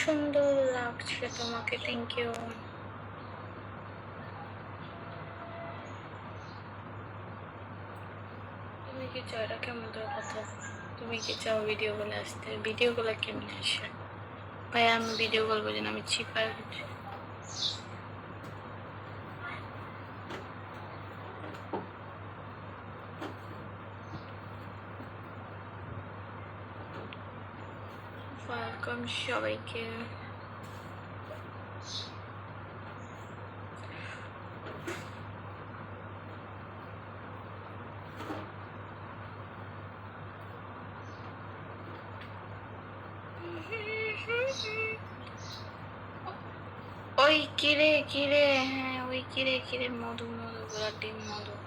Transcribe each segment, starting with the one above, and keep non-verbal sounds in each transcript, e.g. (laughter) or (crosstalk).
সুন্দর তোমাকে ইউ তুমি কি চাও কেমন কথা? তুমি কি চাও ভিডিও গুলো আসতে? ভিডিও গুলো কেমন আসে? ভাই, আমি ভিডিও কল বলি না আমি বুঝি ওয়েলকাম সবাইকে। (laughs) ওই কিরে কিরে হ্যাঁ ওই কিরে কিরে মধু মধু গোলাপ ডিম মধু।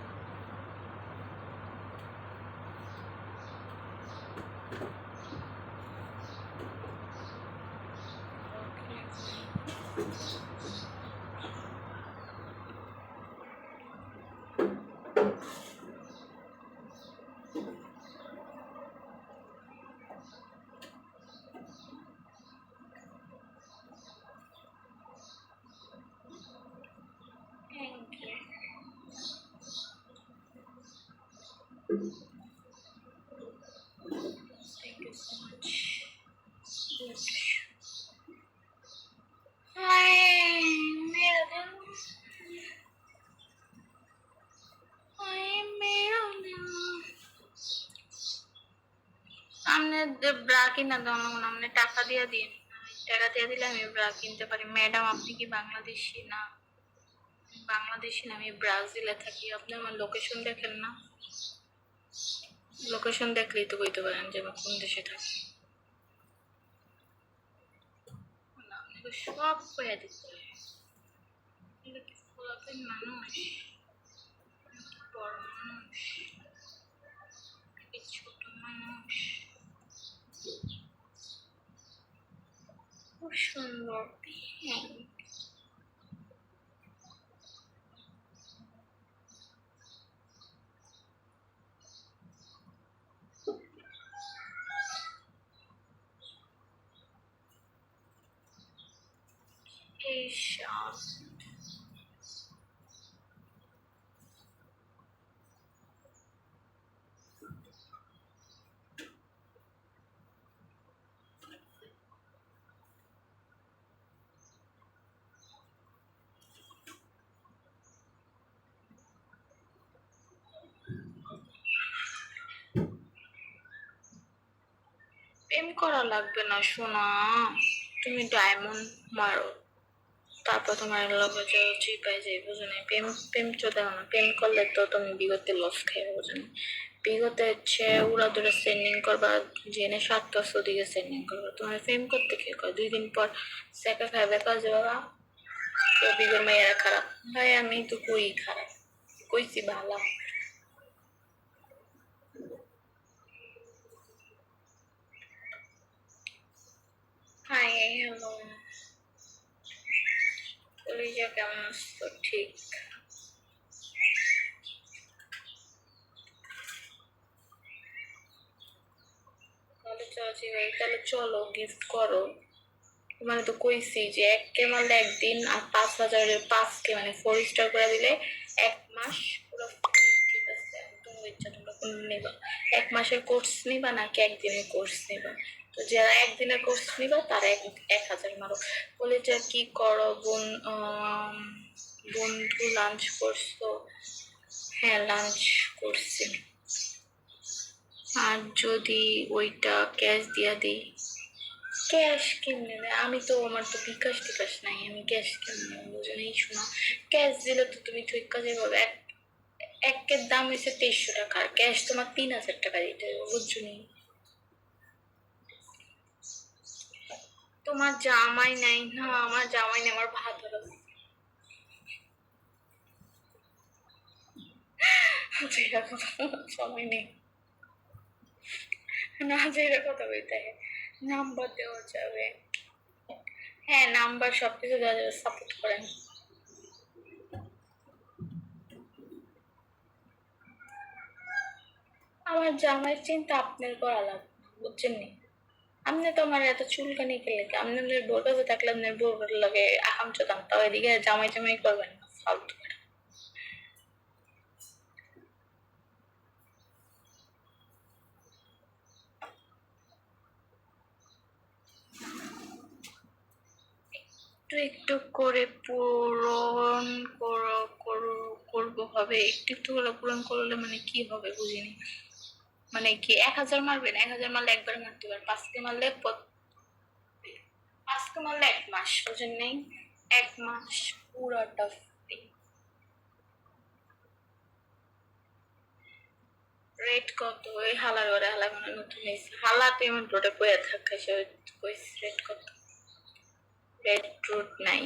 ব্রা কিনা দাও না সামনে টাকা দিয়ে দিন টাকা দিয়ে দিলে আমি ব্রা কিনতে পারি। ম্যাডাম, আপনি কি বাংলাদেশি? না বাংলাদেশি না, আমি ব্রাজিলে থাকি। আপনি আমার লোকেশন দেখেন না? লোকেশন দেখলেই তো বলতে পারেন যে আমি কোন দেশে থাকি। সব কয়ে দিতে মানুষ? বড় মানুষ? ছোট মানুষ? খুব সুন্দর হ্যাঁ Asia. প্রেম করা লাগবে না, সোনা। তুমি ডায়মন্ড মারো। তারপর তোমার লগে যে চিপাই যাই বুঝো না প্রেম প্রেম চোদা না। প্রেম করলে তো তুমি বিগতে লস খাইবে, বুঝো না বিগতে হচ্ছে উড়া দূরে সেন্ডিং করবা, জেনে সাতটা বছর দিকে সেন্ডিং করবা। তোমার প্রেম করতে কে কয়? দুই দিন পর সেকা খাইবে কাজে বাবা। তো বিগর মেয়েরা খারাপ। ভাই, আমি তো কই খারাপ? কইছি ভালো। হাই হ্যালো কলিজা কেমন আছো ঠিক তাহলে চাচি ভাই তাহলে চলো গিফট করো। মানে তো কইছি যে এক কে মারলে একদিন আর পাঁচ হাজারের পাঁচ কে মানে ফোর স্টার করে দিলে এক মাস পুরো ঠিক আছে তোমার ইচ্ছা নেবা। এক মাসের কোর্স নিবা নাকি একদিনের কোর্স নিবা? তো যারা একদিনের কোর্স নিবা, তারা এক এক হাজার মারো। বলে, যে কি করো বোন বন্ধু লাঞ্চ করছ? হ্যাঁ লাঞ্চ করছি। আর যদি ওইটা ক্যাশ দিয়া দিই? ক্যাশ কেমনে দেয় আমি তো, আমার তো বিকাশ টিকাশ নাই, আমি ক্যাশ কেমনে বুঝে নেই, শোনা। ক্যাশ দিলে তো তুমি ঠিক কাজে পাবে। এক একের দাম হয়েছে তেইশশো টাকা, আর ক্যাশ তোমার তিন হাজার টাকা দিতে হবে বুঝছ নি? তোমার জামাই নাই না, আমার জামাই নেই, আমার ভাত হলো সময় নেই। না যেটা কথা বলতে নাম্বার দেওয়া যাবে। হ্যাঁ নাম্বার সব কিছু দেওয়া যাবে সাপোর্ট করেন। আমার জামাইয়ের চিন্তা আপনার করা লাগবে বুঝছেন নি? আপনি তো আমার এত চুলকানি খেলে আপনার বোর কাছে থাকলে আপনার বোর লাগে আহাম চোদাম তাও এদিকে জামাই জামাই করবেন না, ফালতু একটু একটু করে পূরণ করো করো করব হবে, একটু একটু করে পূরণ করলে মানে কি হবে বুঝিনি। মানে কি, এক হাজার মারবেন, এক হাজার মারলে একবার মারতে পারেন পাঁচকে মারলে পাঁচকে মারলে এক মাস বুঝেন নেই এক মাস পুরোটা free। রেট কত? ওই হালার ওরে হালা মানে নতুন এসে হালা পেমেন্ট রোডে বয়ে থাকে সে রেট কত? রেড ফ্রুট নাই।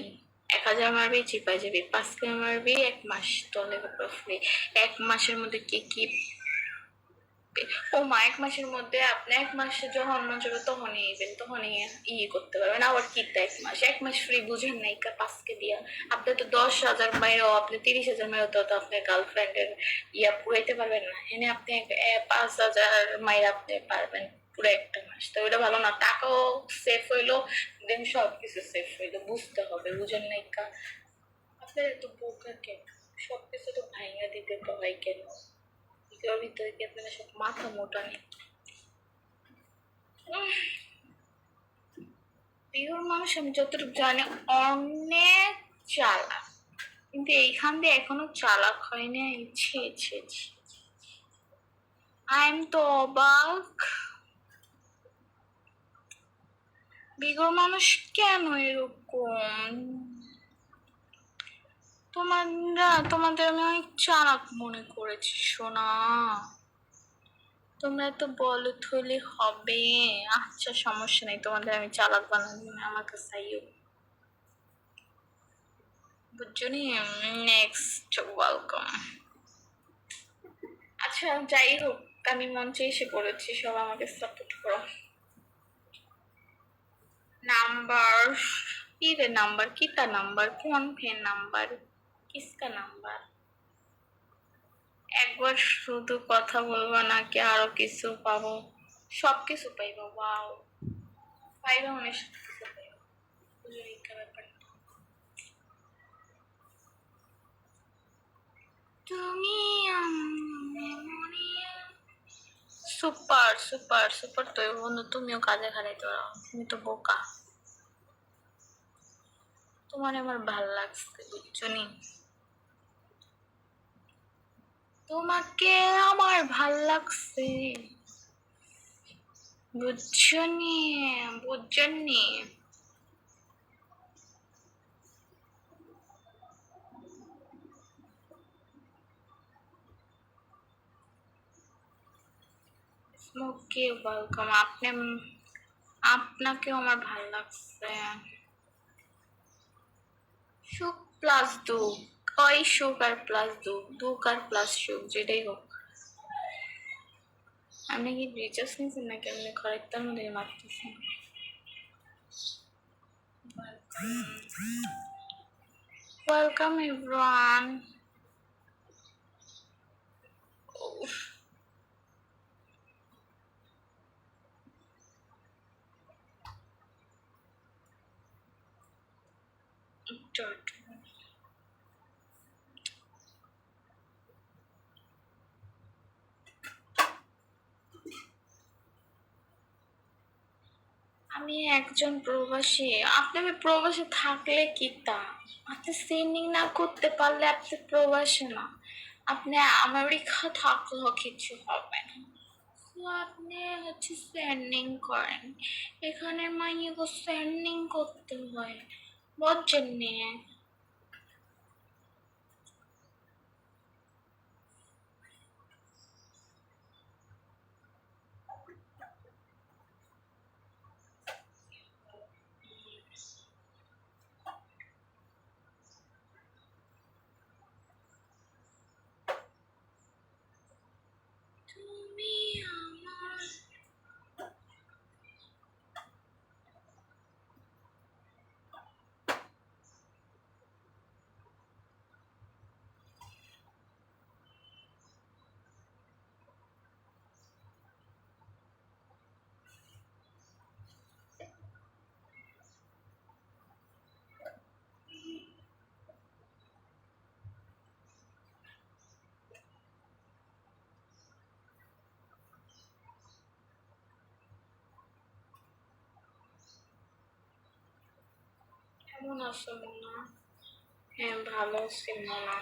এক হাজার মারবি চিপাই যাবি। পাঁচ কিলো মারবি, এক মাস তলে ফ্রি এক মাসের মধ্যে কি কি ও মা, এক মাসের মধ্যে আপনি এক মাসে যখন মন চাবে তখনই ইবেন তখনই ই করতে পারবেন। আবার কি এক মাস? এক মাস ফ্রি বুঝেন নাই পাঁচকে দিয়া। আপনি তো দশ হাজার মাইরও, আপনি তিরিশ হাজার মাইরও তো তো আপনার গার্লফ্রেন্ডের ইয়া পুরাইতে পারবেন না। এনে আপনি পাঁচ হাজার মাইর আপনি পারবেন পুরো একটা মাস। তো ওটা ভালো না। টাকাও সেফ হইল দেন সব কিছু সেফ হইল। বুঝতে হবে, বুঝেন নাই কা। আপনার এত বোকা কেন? সব কিছু তো ভাইঙ্গা দিতে হয় কেন? এগুলোর ভিতরে কি আপনারা সব মাথা মোটা নেই বিহুর মানুষ, আমি যতটুকু জানি অনেক চালাক। কিন্তু এইখান দিয়ে এখনও চালাক হয়নি ইচ্ছে ইচ্ছে আই এম তো অবাক। বিগর মানুষ কেন এরকম? তোমরা তোমাদের আমি অনেক চালাক মনে করেছি, সোনা। তোমরা তো বলো থলে হবে। আচ্ছা সমস্যা নেই, তোমাদের আমি চালাক বানাবো আমার কাছে বুঝছ নি? নেক্সট ওয়েলকাম আচ্ছা যাই হোক, আমি মঞ্চে এসে পড়েছি, সব আমাকে সাপোর্ট করো। নাম্বার কি রে নাম্বার কিতা নাম্বার কোন ফেন নাম্বার কিসকা নাম্বার। একবার শুধু কথা বলব নাকি আরও কিছু পাবো? সব কিছু পাইবো, ওয়াও। পাইবো মানে সব কিছু পাইবো তুমি সুপার সুপার সুপার তো বন্ধু তুমিও কাজে খারাইতে পারো তুমি তো বোকা। তোমার আমার ভালো লাগছে, বুঝছ নি? তোমাকে আমার ভালো লাগছে। বুঝছ নি? বুঝছেন নি? ওকে ওয়েলকাম আপনি, আপনাকেও আমার ভালো লাগছে। সুখ প্লাস দুঃখ ওই সুখ আর প্লাস দুঃখ দুঃখ আর প্লাস সুখ, যেটাই হোক। আপনি কি রিচার্জ নিয়েছেন নাকি? আপনি খরেকটার মধ্যে মারতেছেন ওয়েলকাম এভরিওয়ান আমি একজন প্রবাসী আপনি আমি প্রবাসে থাকলে কি তা? আপনি সেন্ডিং না করতে পারলে আপনি প্রবাসী না। আপনি আমেরিকা থাকলেও কিছু হবে না। আপনি হচ্ছে স্যান্ডিং করেন। এখানে মাইয়ে সেন্ডিং করতে হয়। বুঝছেন নিয়ে তুমি আমার কেমন আছো মোনা হ্যাঁ ভালো আছি মোনা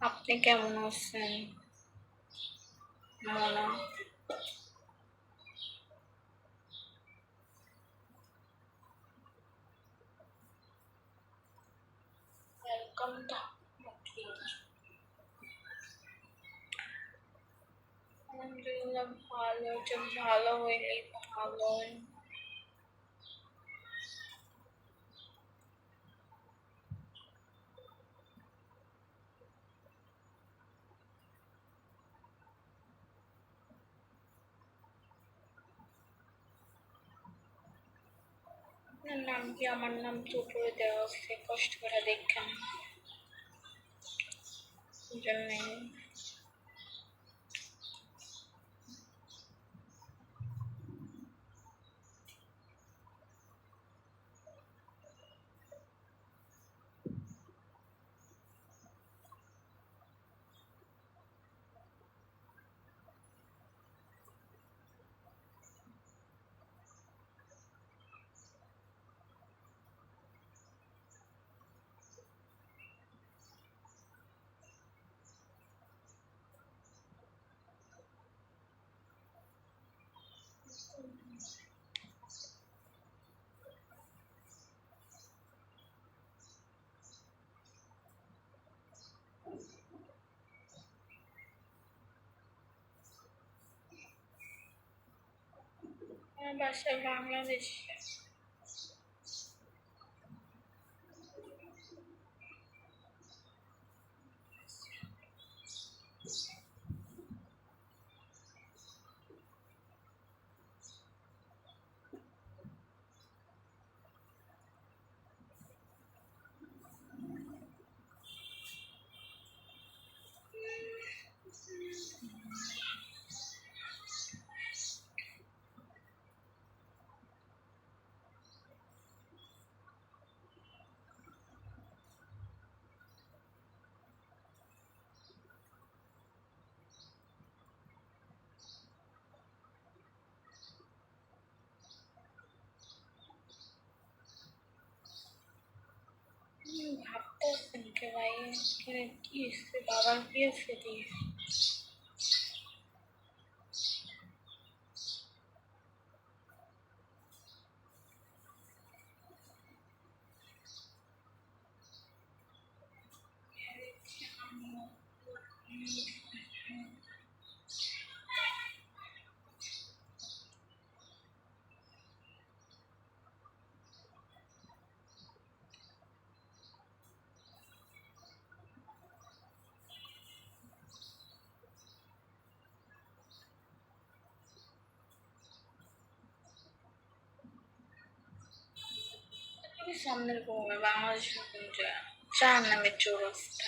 আপনি কেমন আছেন মোনা ওয়েলকাম টু আলহামদুলিল্লাহ ভালো যে ভালো হইলেই ভালো নাম কি? আমার নাম তো উপরে দেওয়া আছে কষ্ট করে দেখেন। জন্যে আমার বাসা বাংলাদেশে। ভাবতেছেন কে ভাই এখানে কি এসছে বাবার কি এসছে দিয়ে সামনের ঘুমে বাংলাদেশের চার নামে চৌরাস্তা